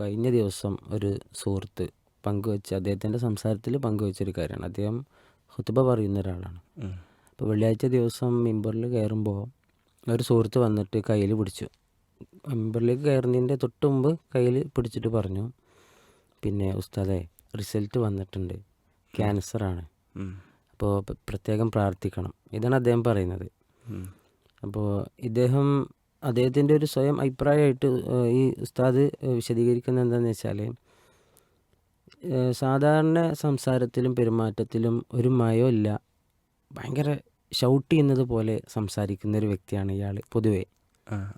കഴിഞ്ഞ ദിവസം ഒരു സുഹൃത്ത് പങ്കുവെച്ച അദ്ദേഹത്തിന്റെ സംസാരത്തിൽ പങ്കുവെച്ചൊരു കാര്യമാണ്. അദ്ദേഹം ഹുത്തുബ പറയുന്ന ഒരാളാണ്. അപ്പോൾ വെള്ളിയാഴ്ച ദിവസം മിമ്പറിൽ കയറുമ്പോൾ ഒരു സുഹൃത്ത് വന്നിട്ട് കയ്യിൽ പിടിച്ചു. മിമ്പറിലേക്ക് കയറുന്നതിന്റെ തൊട്ട് മുമ്പ് കയ്യിൽ പിടിച്ചിട്ട് പറഞ്ഞു പിന്നെ ഉസ്താദെ റിസൾട്ട് വന്നിട്ടുണ്ട്. ക്യാൻസറാണ്. അപ്പോൾ പ്രത്യേകം പ്രാർത്ഥിക്കണം. ഇതാണ് അദ്ദേഹം പറയുന്നത്. അപ്പോൾ ഇദ്ദേഹം അദ്ദേഹത്തിന്റെ ഒരു സ്വയം അഭിപ്രായമായിട്ട് ഈ ഉസ്താദ് വിശദീകരിക്കുന്നത് എന്താണെന്ന് വെച്ചാൽ സാധാരണ സംസാരത്തിലും പെരുമാറ്റത്തിലും ഒരു മയമില്ല ഭയങ്കര ഷൗട്ട് ചെയ്യുന്നത് പോലെ സംസാരിക്കുന്ന ഒരു വ്യക്തിയാണ് ഇയാൾ പൊതുവെ.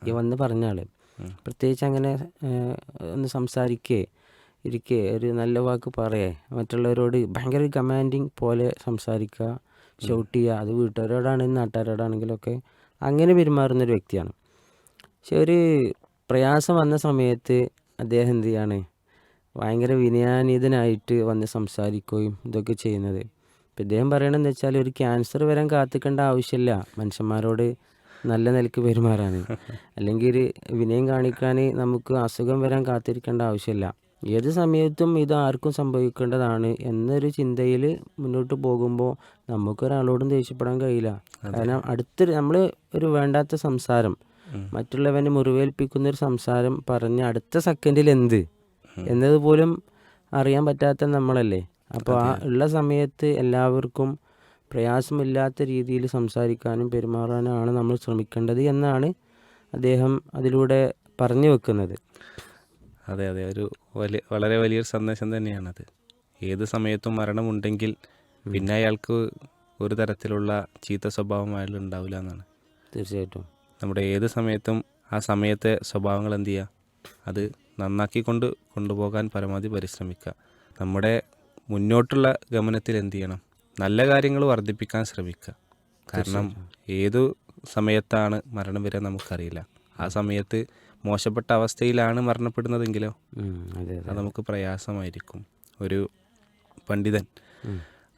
ഈ വന്ന് പറഞ്ഞ ആൾ. പ്രത്യേകിച്ച് അങ്ങനെ ഒന്ന് സംസാരിക്കേ ഇരിക്കേ ഒരു നല്ല വാക്ക് പറയേ മറ്റുള്ളവരോട് ഭയങ്കര കമാൻഡിങ് പോലെ സംസാരിക്കുക ഷൗട്ട് ചെയ്യുക. അത് വീട്ടുകാരോടാണെങ്കിലും നാട്ടുകാരോടാണെങ്കിലൊക്കെ അങ്ങനെ പെരുമാറുന്ന ഒരു വ്യക്തിയാണ്. പക്ഷെ ഒരു പ്രയാസം വന്ന സമയത്ത് അദ്ദേഹം എന്ത് ചെയ്യാണ്? ഭയങ്കര വിനയാനീതനായിട്ട് വന്ന് സംസാരിക്കുകയും ഇതൊക്കെ ചെയ്യുന്നത്. ഇപ്പം ഇദ്ദേഹം പറയണമെന്ന് വെച്ചാൽ ഒരു ക്യാൻസർ വരാൻ കാത്തിക്കേണ്ട ആവശ്യമില്ല. മനുഷ്യന്മാരോട് നല്ല നിലയ്ക്ക് പെരുമാറാൻ. അല്ലെങ്കിൽ ഒരു വിനയം കാണിക്കാൻ നമുക്ക് അസുഖം വരാൻ കാത്തിരിക്കേണ്ട ആവശ്യമില്ല. ഏത് സമയത്തും ഇത് ആർക്കും സംഭവിക്കേണ്ടതാണ് എന്നൊരു ചിന്തയിൽ മുന്നോട്ട് പോകുമ്പോൾ നമുക്കൊരാളോടും ദേഷ്യപ്പെടാൻ കഴിയില്ല. കാരണം അടുത്തൊരു നമ്മൾ ഒരു വേണ്ടാത്ത സംസാരം. മറ്റുള്ളവനെ മുറിവേൽപ്പിക്കുന്ന ഒരു സംസാരം പറഞ്ഞ് അടുത്ത സെക്കൻഡിൽ എന്ത്? എന്നതുപോലും അറിയാൻ പറ്റാത്ത നമ്മളല്ലേ? അപ്പോൾ ആ ഉള്ള സമയത്ത് എല്ലാവർക്കും പ്രയാസമില്ലാത്ത രീതിയിൽ സംസാരിക്കാനും പെരുമാറാനുമാണ് നമ്മൾ ശ്രമിക്കേണ്ടത് എന്നാണ് അദ്ദേഹം അതിലൂടെ പറഞ്ഞു വെക്കുന്നത്. അതെ അതെ. ഒരു വലിയ വളരെ വലിയൊരു സന്ദേശം തന്നെയാണത്. ഏത് സമയത്തും മരണമുണ്ടെങ്കിൽ പിന്നെ അയാൾക്ക് ഒരു തരത്തിലുള്ള ചീത്ത സ്വഭാവം അയാൾ ഉണ്ടാവില്ല എന്നാണ്. തീർച്ചയായിട്ടും. നമ്മുടെ ഏത് സമയത്തും ആ സമയത്തെ സ്വഭാവങ്ങൾ എന്ത് ചെയ്യുക? അത് നന്നാക്കിക്കൊണ്ട് കൊണ്ടുപോകാൻ പരമാവധി പരിശ്രമിക്കുക. നമ്മുടെ മുന്നോട്ടുള്ള ഗമനത്തിൽ എന്ത് ചെയ്യണം? നല്ല കാര്യങ്ങൾ വർദ്ധിപ്പിക്കാൻ ശ്രമിക്കുക. കാരണം ഏതു സമയത്താണ് മരണം വരെ നമുക്കറിയില്ല. ആ സമയത്ത് മോശപ്പെട്ട അവസ്ഥയിലാണ് മരണപ്പെടുന്നതെങ്കിലോ അതെ നമുക്ക് പ്രയാസമായിരിക്കും. ഒരു പണ്ഡിതൻ.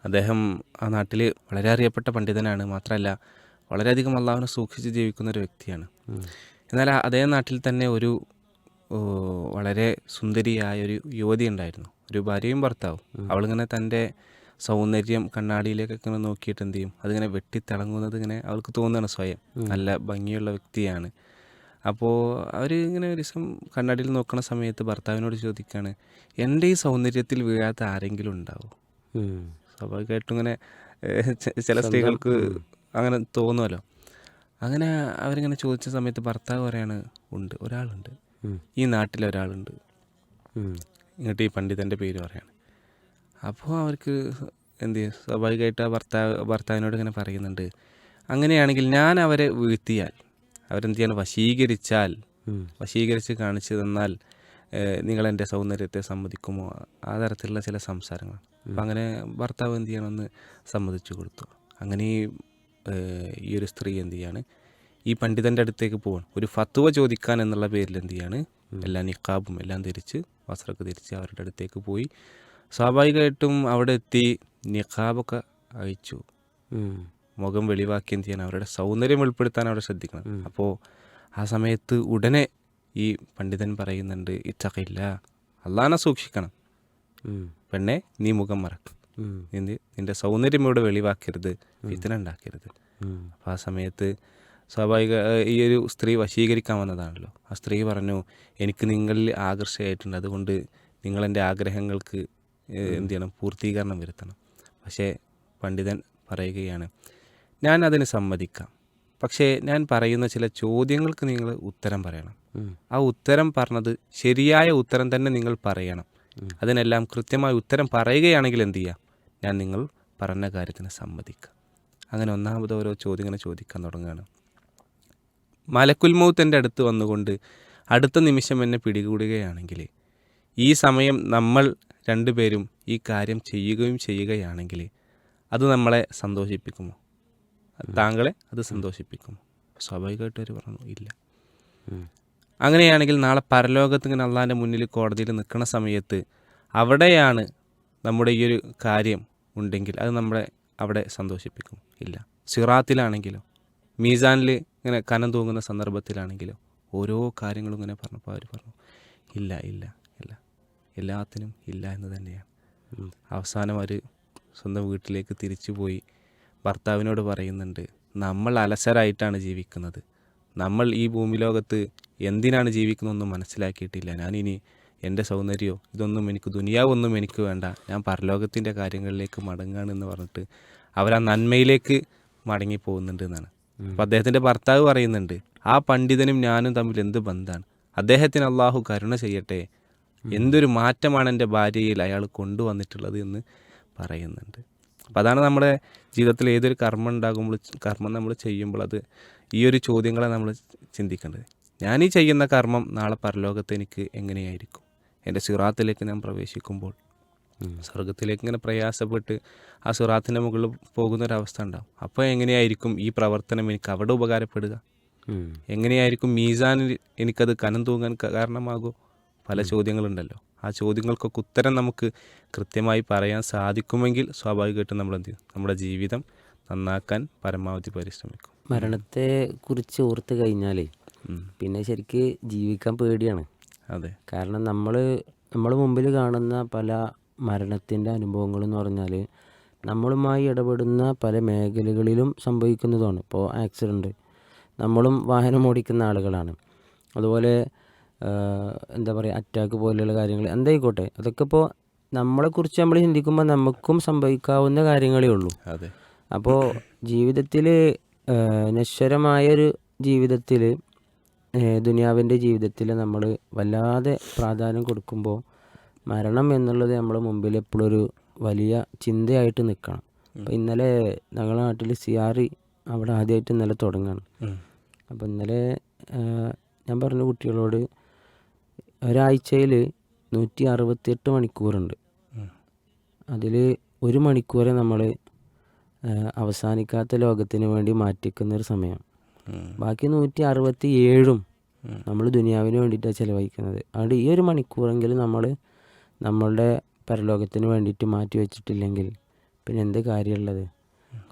അദ്ദേഹം ആ നാട്ടിൽ വളരെ അറിയപ്പെട്ട പണ്ഡിതനാണ്. മാത്രമല്ല വളരെയധികം അള്ളാഹുവിനെ സൂക്ഷിച്ച് ജീവിക്കുന്ന ഒരു വ്യക്തിയാണ്. എന്നാൽ അതേ നാട്ടിൽ തന്നെ ഒരു വളരെ സുന്ദരിയായ ഒരു യുവതി ഉണ്ടായിരുന്നു. ഒരു ഭാര്യയും ഭർത്താവും. അവളിങ്ങനെ തന്റെ സൗന്ദര്യം കണ്ണാടിയിലേക്കൊക്കെ ഇങ്ങനെ നോക്കിയിട്ട് എന്ത് ചെയ്യും? അതിങ്ങനെ വെട്ടിത്തിളങ്ങുന്നത് ഇങ്ങനെ അവൾക്ക് തോന്നുകയാണ് സ്വയം. നല്ല ഭംഗിയുള്ള വ്യക്തിയാണ്. അപ്പോൾ അവർ ഇങ്ങനെ ഒരു ദിവസം കണ്ണാടിയിൽ നോക്കുന്ന സമയത്ത് ഭർത്താവിനോട് ചോദിക്കുകയാണ് എന്റെ ഈ സൗന്ദര്യത്തിൽ വീഴാത്ത ആരെങ്കിലും ഉണ്ടാവും. സ്വാഭാവികമായിട്ടും ഇങ്ങനെ ചില സ്ത്രീകൾക്ക് അങ്ങനെ തോന്നുമല്ലോ അങ്ങനെ അവരിങ്ങനെ ചോദിച്ച സമയത്ത് ഭർത്താവ് പറയാണ് ഉണ്ട് ഒരാളുണ്ട്. ഈ നാട്ടിൽ ഒരാളുണ്ട്. ഇങ്ങോട്ട് ഈ പണ്ഡിതന്റെ പേര് പറയാണ്. അപ്പോൾ അവർക്ക് എന്ത് ചെയ്യും? സ്വാഭാവികമായിട്ട് ആ ഭർത്താവ് ഭർത്താവിനോട് ഇങ്ങനെ പറയുന്നുണ്ട്. അങ്ങനെയാണെങ്കിൽ ഞാൻ അവരെ വീഴ്ത്തിയാൽ അവരെന്ത് ചെയ്യണം? വശീകരിച്ചാൽ. വശീകരിച്ച് കാണിച്ചു തന്നാൽ നിങ്ങൾ എന്റെ സൗന്ദര്യത്തെ സമ്മതിക്കുമോ? ആ തരത്തിലുള്ള ചില സംസാരങ്ങൾ അപ്പം അങ്ങനെ ഭർത്താവ് എന്ത് ചെയ്യണമെന്ന് സമ്മതിച്ചു കൊടുത്തു. അങ്ങനെ ഈ, ഈ ഒരു സ്ത്രീ എന്ത് ചെയ്യാണ്? ഈ പണ്ഡിതന്റെ അടുത്തേക്ക് പോവാണ്. ഒരു ഫത്വ ചോദിക്കാൻ എന്നുള്ള പേരിൽ എന്ത് ചെയ്യാണ്? എല്ലാ നിക്കാബും എല്ലാം ധരിച്ച് വസ്ത്രമൊക്കെ ധരിച്ച് അവരുടെ അടുത്തേക്ക് പോയി. സ്വാഭാവികമായിട്ടും അവിടെ എത്തി നിക്കാബൊക്കെ അയച്ചു. മുഖം വെളിവാക്കി എന്ത് ചെയ്യണം? അവരുടെ സൗന്ദര്യം വെളിപ്പെടുത്താൻ അവിടെ ശ്രദ്ധിക്കണം. അപ്പോൾ ആ സമയത്ത് ഉടനെ ഈ പണ്ഡിതൻ പറയുന്നുണ്ട് ഇത്തക്കില്ല അള്ളാനെ സൂക്ഷിക്കണം. പെണ്ണെ നീ മുഖം മറക്കും. നീ നിന്റെ സൗന്ദര്യം ഇവിടെ വെളിവാക്കരുത്. വിത്തന ഉണ്ടാക്കരുത് അപ്പോൾ ആ സമയത്ത് സ്വാഭാവിക ഈ ഒരു സ്ത്രീ വശീകരിക്കാൻ വന്നതാണല്ലോ. ആ സ്ത്രീ പറഞ്ഞു എനിക്ക് നിങ്ങളിൽ ആകർഷയായിട്ടുണ്ട് അതുകൊണ്ട് നിങ്ങളെന്റെ ആഗ്രഹങ്ങൾക്ക് എന്തു എന്ത് ചെയ്യണം? പൂർത്തീകരണം വരുത്തണം. പക്ഷേ പണ്ഡിതൻ പറയുകയാണ് ഞാൻ അതിന് സമ്മതിക്കാം. പക്ഷേ ഞാൻ പറയുന്ന ചില ചോദ്യങ്ങൾക്ക് നിങ്ങൾ ഉത്തരം പറയണം. ആ ഉത്തരം പറഞ്ഞത് ശരിയായ ഉത്തരം തന്നെ നിങ്ങൾ പറയണം. അതിനെല്ലാം കൃത്യമായ ഉത്തരം പറയുകയാണെങ്കിൽ എന്ത് ചെയ്യാം? ഞാൻ നിങ്ങൾ പറഞ്ഞ കാര്യത്തിന് സമ്മതിക്കുക അങ്ങനെ ഒന്നാമത് ഓരോ ചോദ്യങ്ങൾ ചോദിക്കാൻ തുടങ്ങുകയാണ്. മലക്കുൽ മൗത്ത് എന്റെ അടുത്ത് വന്നുകൊണ്ട് അടുത്ത നിമിഷം എന്നെ പിടികൂടുകയാണെങ്കിൽ ഈ സമയം നമ്മൾ രണ്ടുപേരും ഈ കാര്യം ചെയ്യുകയും ചെയ്യുകയാണെങ്കിൽ അത് നമ്മളെ സന്തോഷിപ്പിക്കുമോ? താങ്കളെ അത് സന്തോഷിപ്പിക്കുമോ? സ്വാഭാവികമായിട്ട് അവർ പറഞ്ഞു ഇല്ല. അങ്ങനെയാണെങ്കിൽ നാളെ പരലോകത്ത് ഇങ്ങനെ അള്ളാന്റെ മുന്നിൽ കോടതിയിൽ നിൽക്കുന്ന സമയത്ത് അവിടെയാണ് നമ്മുടെ ഈ ഒരു കാര്യം ഉണ്ടെങ്കിൽ അത് നമ്മളെ അവിടെ സന്തോഷിപ്പിക്കും. ഇല്ല. സിറാത്തിലാണെങ്കിലോ മീസാനിൽ ഇങ്ങനെ കനം തൂങ്ങുന്ന സന്ദർഭത്തിലാണെങ്കിലോ ഓരോ കാര്യങ്ങളും ഇങ്ങനെ പറഞ്ഞപ്പോൾ അവർ പറഞ്ഞു ഇല്ല ഇല്ല ഇല്ല. എല്ലാത്തിനും ഇല്ല എന്ന് തന്നെയാണ്. അവസാനം അവർ സ്വന്തം വീട്ടിലേക്ക് തിരിച്ചു പോയി ഭർത്താവിനോട് പറയുന്നുണ്ട് നമ്മൾ അലസരായിട്ടാണ് ജീവിക്കുന്നത്. നമ്മൾ ഈ ഭൂമി ലോകത്ത് എന്തിനാണ് ജീവിക്കുന്നതെന്ന് മനസ്സിലാക്കിയിട്ടില്ല. ഞാനിനി എന്റെ സൗന്ദര്യമോ ഇതൊന്നും എനിക്ക് ദുനിയാവൊന്നും എനിക്ക് വേണ്ട. ഞാൻ പരലോകത്തിന്റെ കാര്യങ്ങളിലേക്ക് മടങ്ങുകയാണെന്ന് പറഞ്ഞിട്ട് അവർ ആ നന്മയിലേക്ക് മടങ്ങി പോകുന്നുണ്ട് എന്നാണ് അപ്പോൾ അദ്ദേഹത്തിന്റെ ഭർത്താവ് പറയുന്നുണ്ട് ആ പണ്ഡിതനും ഞാനും തമ്മിൽ എന്ത് ബന്ധമാണ് അദ്ദേഹത്തിന് അള്ളാഹു കരുണ ചെയ്യട്ടെ. എന്തൊരു മാറ്റമാണ് എന്റെ ഭാര്യയിൽ അയാൾ കൊണ്ടുവന്നിട്ടുള്ളത് എന്ന് പറയുന്നുണ്ട്. അപ്പോൾ അതാണ് നമ്മുടെ ജീവിതത്തിൽ ഏതൊരു കർമ്മം ഉണ്ടാകുമ്പോൾ കർമ്മം നമ്മൾ ചെയ്യുമ്പോൾ അത് ഈ ഒരു ചോദ്യങ്ങളെ നമ്മൾ ചിന്തിക്കേണ്ടത്. ഞാൻ ഈ ചെയ്യുന്ന കർമ്മം നാളെ പരലോകത്ത് എനിക്ക് എങ്ങനെയായിരിക്കും? എന്റെ സിറാത്തിലേക്ക് ഞാൻ പ്രവേശിക്കുമ്പോൾ സ്വർഗത്തിലേക്ക് ഇങ്ങനെ പ്രയാസപ്പെട്ട് ആ സിറാത്തിന്റെ മുകളിൽ പോകുന്നൊരവസ്ഥ ഉണ്ടാവും. അപ്പോൾ എങ്ങനെയായിരിക്കും ഈ പ്രവർത്തനം? എനിക്ക് അവിടെ ഉപകാരപ്പെടുക. എങ്ങനെയായിരിക്കും മീസാനിൽ എനിക്കത് കനം തൂങ്ങാൻ കാരണമാകുമോ കാരണമാകും? പല ചോദ്യങ്ങളുണ്ടല്ലോ. ആ ചോദ്യങ്ങൾക്കൊക്കെ ഉത്തരം നമുക്ക് കൃത്യമായി പറയാൻ സാധിക്കുമെങ്കിൽ സ്വാഭാവികമായിട്ടും നമ്മൾ എന്ത് ചെയ്യും? നമ്മുടെ ജീവിതം നന്നാക്കാൻ പരമാവധി പരിശ്രമിക്കും. മരണത്തെ കുറിച്ച് ഓർത്ത് കഴിഞ്ഞാൽ പിന്നെ ശരിക്ക് ജീവിക്കാൻ പേടിയാണ്. അതെ. കാരണം നമ്മൾ നമ്മൾ മുമ്പിൽ കാണുന്ന പല മരണത്തിന്റെ അനുഭവങ്ങൾ എന്ന് പറഞ്ഞാൽ നമ്മളുമായി ഇടപെടുന്ന പല മേഖലകളിലും സംഭവിക്കുന്നതാണ്. ഇപ്പോൾ ആക്സിഡന്റ് നമ്മളും വാഹനം ഓടിക്കുന്ന ആളുകളാണ്. അതുപോലെ എന്താ പറയുക അറ്റാക്ക് പോലെയുള്ള കാര്യങ്ങൾ എന്തായിക്കോട്ടെ അതൊക്കെ ഇപ്പോൾ നമ്മളെക്കുറിച്ച് നമ്മൾ ചിന്തിക്കുമ്പോൾ നമുക്കും സംഭവിക്കാവുന്ന കാര്യങ്ങളേ ഉള്ളൂ. അതെ. അപ്പോൾ ജീവിതത്തിൽ നശ്വരമായൊരു ജീവിതത്തിൽ ദുനിയാവിന്റെ ജീവിതത്തിൽ നമ്മൾ വല്ലാതെ പ്രാധാന്യം കൊടുക്കുമ്പോൾ മരണം എന്നുള്ളത് നമ്മുടെ മുമ്പിൽ എപ്പോഴും ഒരു വലിയ ചിന്തയായിട്ട് നിൽക്കണം. അപ്പോൾ ഇന്നലെ ഞങ്ങളുടെ നാട്ടിൽ സിയാറി അവിടെ ആദ്യമായിട്ട് ഇന്നലെ തുടങ്ങുകയാണ് അപ്പം അപ്പോൾ ഇന്നലെ ഞാൻ പറഞ്ഞു കുട്ടികളോട് ഒരാഴ്ചയിൽ നൂറ്റി അറുപത്തിയെട്ട് മണിക്കൂറുണ്ട്. അതിൽ ഒരു മണിക്കൂറെ നമ്മൾ അവസാനിക്കാത്ത ലോകത്തിന് വേണ്ടി മാറ്റിക്കുന്ന ഒരു സമയം ബാക്കി നൂറ്റി അറുപത്തി ഏഴും. നമ്മൾ ദുനിയാവിന് വേണ്ടിയിട്ടാണ് ചിലവഴിക്കുന്നത്. അതുകൊണ്ട് ഈ ഒരു മണിക്കൂറെങ്കിലും നമ്മൾ നമ്മളുടെ പരലോകത്തിന് വേണ്ടിയിട്ട് മാറ്റി വെച്ചിട്ടില്ലെങ്കിൽ പിന്നെ എന്ത് കാര്യമുള്ളത്?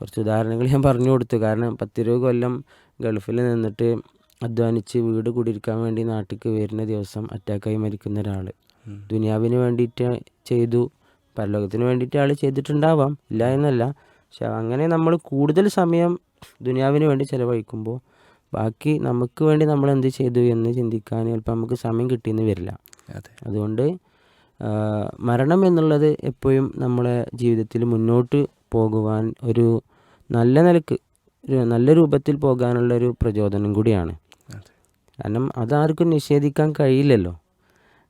കുറച്ച് ഉദാഹരണങ്ങൾ ഞാൻ പറഞ്ഞു കൊടുത്തു. കാരണം പത്തിരുപത് കൊല്ലം ഗൾഫിൽ നിന്നിട്ട് അധ്വാനിച്ച് വീട് കുടിയിരിക്കാൻ വേണ്ടി നാട്ടിലേക്ക് വരുന്ന ദിവസം അറ്റാക്കായി മരിക്കുന്ന ഒരാൾ. ദുനിയാവിന് വേണ്ടിയിട്ട് ചെയ്തു. പരലോകത്തിന് വേണ്ടിയിട്ട് ആൾ ചെയ്തിട്ടുണ്ടാവാം. ഇല്ല എന്നല്ല. പക്ഷെ അങ്ങനെ നമ്മൾ കൂടുതൽ സമയം ദുനിയാവിന് വേണ്ടി ചിലവഴിക്കുമ്പോൾ ബാക്കി നമുക്ക് വേണ്ടി നമ്മൾ എന്ത് ചെയ്തു എന്ന് ചിന്തിക്കാൻ ചിലപ്പോൾ നമുക്ക് സമയം കിട്ടിയെന്ന് വരില്ല. അതെ. അതുകൊണ്ട് മരണം എന്നുള്ളത് എപ്പോഴും നമ്മളെ ജീവിതത്തിൽ മുന്നോട്ട് പോകുവാൻ ഒരു നല്ല നിലയ്ക്ക് ഒരു നല്ല രൂപത്തിൽ പോകാനുള്ള ഒരു പ്രചോദനം കൂടിയാണ്. കാരണം അതാർക്കും നിഷേധിക്കാൻ കഴിയില്ലല്ലോ.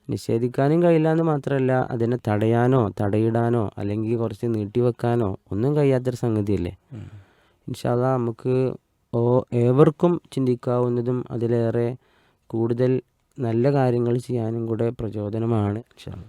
നിഷേധിക്കാനും കഴിയില്ല എന്ന് മാത്രമല്ല അതിനെ തടയാനോ തടയിടാനോ അല്ലെങ്കിൽ കുറച്ച് നീട്ടിവെക്കാനോ ഒന്നും കഴിയാത്തൊരു സംഗതിയല്ലേ. ഇൻഷാല്ല നമുക്ക് ഓ ഏവർക്കും ചിന്തിക്കാവുന്നതും അതിലേറെ കൂടുതൽ നല്ല കാര്യങ്ങൾ ചെയ്യാനും കൂടെ പ്രചോദനമാണ് ഇൻഷാല്ലാ